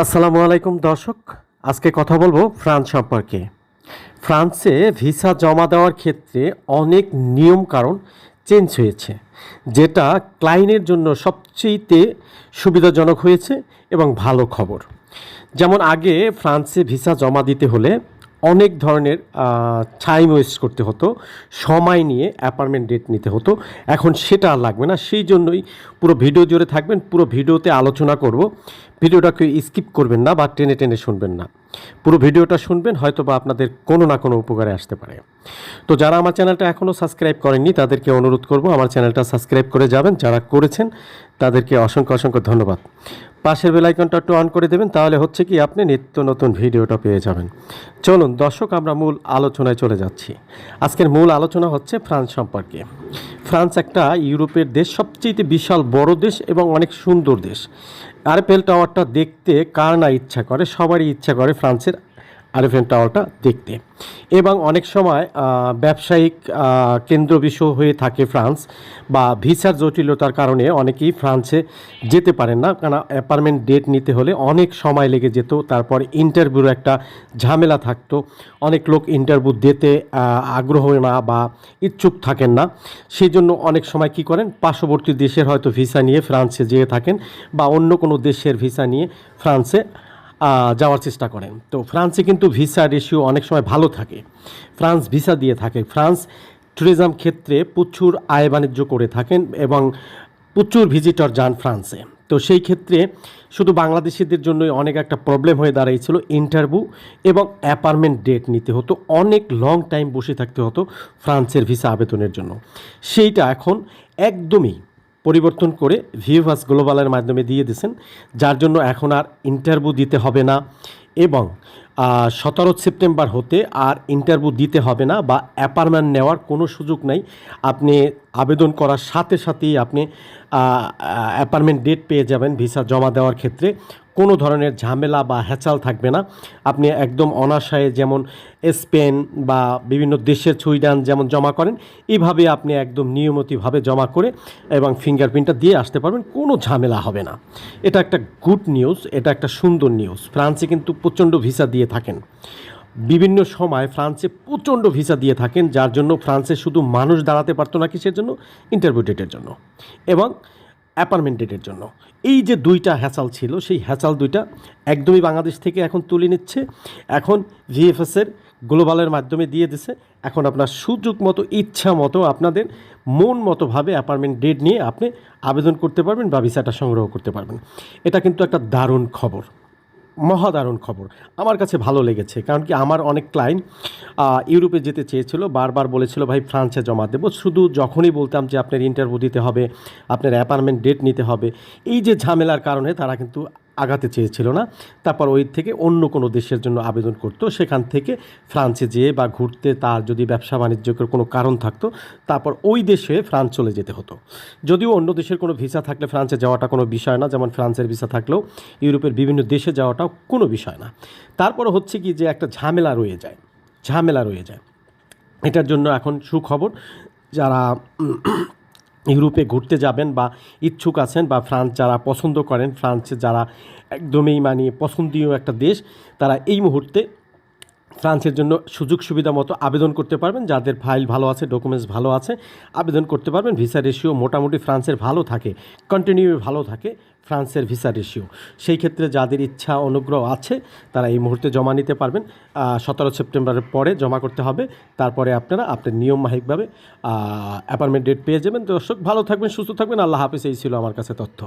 আসসালামু আলাইকুম, দর্শক। আজকে কথা বলব ফ্রান্স সম্পর্কে। ফ্রান্সে ভিসা জমা দেওয়ার ক্ষেত্রে অনেক নিয়ম কারণ চেঞ্জ হয়েছে, যেটা ক্লায়েন্টের জন্য সবচেয়েতে সুবিধাজনক হয়েছে এবং ভালো খবর। যেমন আগে ফ্রান্সে ভিসা জমা দিতে হলে অনেক ধরনের টাইম ওয়েস্ট করতে হতো, সময় নিয়ে অ্যাপার্টমেন্ট ডেট নিতে হতো। এখন সেটা আর লাগবে না, সেই জন্যই পুরো ভিডিও জুড়ে থাকবেন, পুরো ভিডিওতে আলোচনা করব। ভিডিওটাকে স্কিপ করবেন না বা টেনে টেনে শুনবেন না। পুরো ভিডিওটা শুনবেন হয়তো বা আপনাদের কোনো না কোনো উপকারে আসতে পারে। তো যারা আমার চ্যানেলটা এখনও সাবস্ক্রাইব করেননি, তাদেরকে অনুরোধ করব আমার চ্যানেলটা সাবস্ক্রাইব করে যাবেন। যারা করেছেন, তাদেরকে অসংখ্য অসংখ্য ধন্যবাদ। পাশের বেলাইকনটা একটু অন করে দেবেন, তাহলে হচ্ছে কি আপনি নিত্য নতুন ভিডিওটা পেয়ে যাবেন। চলুন, দর্শক, আমরা মূল আলোচনায় চলে যাচ্ছি। আজকের মূল আলোচনা হচ্ছে ফ্রান্স সম্পর্কে। ফ্রান্স একটা ইউরোপের দেশ সবচেয়ে বিশাল বড় দেশ এবং অনেক সুন্দর দেশ। আরএফএল টাওয়ারটা দেখতে কার না ইচ্ছা করে? সবারই ইচ্ছা করে ফ্রান্সের আরএফএল টাওয়ারটা দেখতে। এবং অনেক সময় ব্যবসায়িক কেন্দ্রবিষয় হয়ে থাকে ফ্রান্স বা ভিসার জটিলতার কারণে অনেকেই ফ্রান্সে যেতে পারেন না। কারণ অ্যাপার্টমেন্ট ডেট নিতে হলে অনেক সময় লেগে যেত। তারপর ইন্টারভিউর একটা ঝামেলা থাকতো। অনেক লোক ইন্টারভিউ দিতে আগ্রহ না বা ইচ্ছুক থাকেন না। সেই জন্য অনেক সময় কি করেন, পার্শ্ববর্তী দেশের হয়তো ভিসা নিয়ে ফ্রান্সে যেয়ে থাকেন বা অন্য কোনো দেশের ভিসা নিয়ে ফ্রান্সে যাওয়ার চেষ্টা করেন। তো ফ্রান্সে কিন্তু ভিসা রেশিও অনেক সময় ভালো থাকে। ফ্রান্স ভিসা দিয়ে থাকে। ফ্রান্স ট্যুরিজম ক্ষেত্রে প্রচুর আয় বাণিজ্য করে থাকেন এবং প্রচুর ভিজিটর যান ফ্রান্সে। তো সেই ক্ষেত্রে শুধু বাংলাদেশিদের জন্যই অনেক একটা প্রবলেম হয়ে দাঁড়িয়েছিল ইন্টারভিউ এবং অ্যাপার্টমেন্ট ডেট নিতে হতো। অনেক লং টাইম বসে থাকতে হতো ফ্রান্সের ভিসা আবেদনের জন্য। সেইটা এখন একদমই পরিবর্তন করে ভিউভাস গ্লোবালের মাধ্যমে দিয়ে দিয়েছেন, যার জন্য এখন আর ইন্টারভিউ দিতে হবে না। এবং সতেরো সেপ্টেম্বর হতে আর ইন্টারভিউ দিতে হবে না বা অ্যাপার্টমেন্ট নেওয়ার কোনো সুযোগ নেই। আপনি আবেদন করার সাথে সাথেই আপনি অ্যাপার্টমেন্ট ডেট পেয়ে যাবেন ভিসা জমা দেওয়ার ক্ষেত্রে। কোনো ধরনের ঝামেলা বা হ্যাচাল থাকবে না। আপনি একদম অনাশয়ে যেমন স্পেন বা বিভিন্ন দেশের সুইডান যেমন জমা করেন এইভাবে আপনি একদম নিয়মিতভাবে জমা করে এবং ফিঙ্গারপ্রিন্টটা দিয়ে আসতে পারবেন, কোনো ঝামেলা হবে না। এটা একটা গুড নিউজ এটা একটা সুন্দর নিউজ ফ্রান্সে কিন্তু প্রচণ্ড ভিসা দিয়ে থাকেন। বিভিন্ন সময় ফ্রান্সে প্রচণ্ড ভিসা দিয়ে থাকেন, যার জন্য ফ্রান্সে শুধু মানুষ দাঁড়াতে পারতো না কিসের জন্য? ইন্টারভিউ ডেটের জন্য এবং অ্যাপার্টমেন্ট ডেটের জন্য। এই যে দুইটা হ্যাচাল ছিল, সেই হ্যাসাল দুইটা একদমই বাংলাদেশ থেকে এখন তুলে নিচ্ছে। এখন ভিএফএসের গ্লোবালের মাধ্যমে দিয়ে দিছে। এখন আপনার সুযোগ মতো, ইচ্ছা মতো আপনাদের মন মতোভাবে অ্যাপার্টমেন্ট ডেট নিয়ে আপনি আবেদন করতে পারবেন বা ভিসাটা সংগ্রহ করতে পারবেন। এটা কিন্তু একটা দারুণ খবর। মহাদারুণ খবর। আমার কাছে ভালো লেগেছে, কারণ কি আমার অনেক ক্লায়েন্ট ইউরোপে যেতে চেয়েছিল, বারবার বলেছিল, ভাই, ফ্রান্সে জমা দেবো। শুধু যখনই বলতাম যে, আপনার ইন্টারভিউ দিতে হবে, আপনার অ্যাপার্টমেন্ট ডেট নিতে হবে। এই যে ঝামেলার কারণে তারা কিন্তু আগাতে চেয়েছিল না। তারপর ওই থেকে অন্য কোনো দেশের জন্য আবেদন করতো। সেখান থেকে ফ্রান্সে যেয়ে বা ঘুরতে তার যদি ব্যবসা বাণিজ্যের কোনো কারণ থাকতো, তারপর ওই দেশে ফ্রান্স চলে যেতে হতো। যদিও অন্য দেশের কোনো ভিসা থাকলে ফ্রান্সে যাওয়াটা কোনো বিষয় না, যেমন ফ্রান্সের ভিসা থাকলেও ইউরোপের বিভিন্ন দেশে যাওয়াটাও কোনো বিষয় না। তারপরে হচ্ছে কি যে একটা ঝামেলা রয়ে যায়, ঝামেলা রয়ে যায়। এটার জন্য এখন সুখবর, যারা ইউরোপে ঘুরতে যাবেন বা ইচ্ছুক আছেন বা ফ্রান্স যারা পছন্দ করেন, ফ্রান্সে যারা একদমই মানে পছন্দীয় একটা দেশ, তারা এই মুহূর্তে ফ্রান্সের জন্য সুযোগ সুবিধা মতো আবেদন করতে পারবেন। যাদের ফাইল ভালো আছে, ডকুমেন্টস ভালো আছে, আবেদন করতে পারবেন। ভিসা রেশিও মোটামুটি ফ্রান্সের ভালো থাকে কন্টিনিউ ভালো থাকে ফ্রান্সের ভিসা রেশিও। সেই ক্ষেত্রে যাদের ইচ্ছা, অনুগ্রহ আছে, তারা এই মুহূর্তে জমা নিতে পারবেন। সতেরো সেপ্টেম্বরের পরে জমা করতে হবে। তারপরে আপনারা আপনার নিয়মমাফিকভাবে অ্যাপার্টমেন্ট ডেট পেয়ে যাবেন। দর্শক, ভালো থাকবেন, সুস্থ থাকবেন। আল্লাহ হাফিজ। এই ছিল আমার কাছে তথ্য।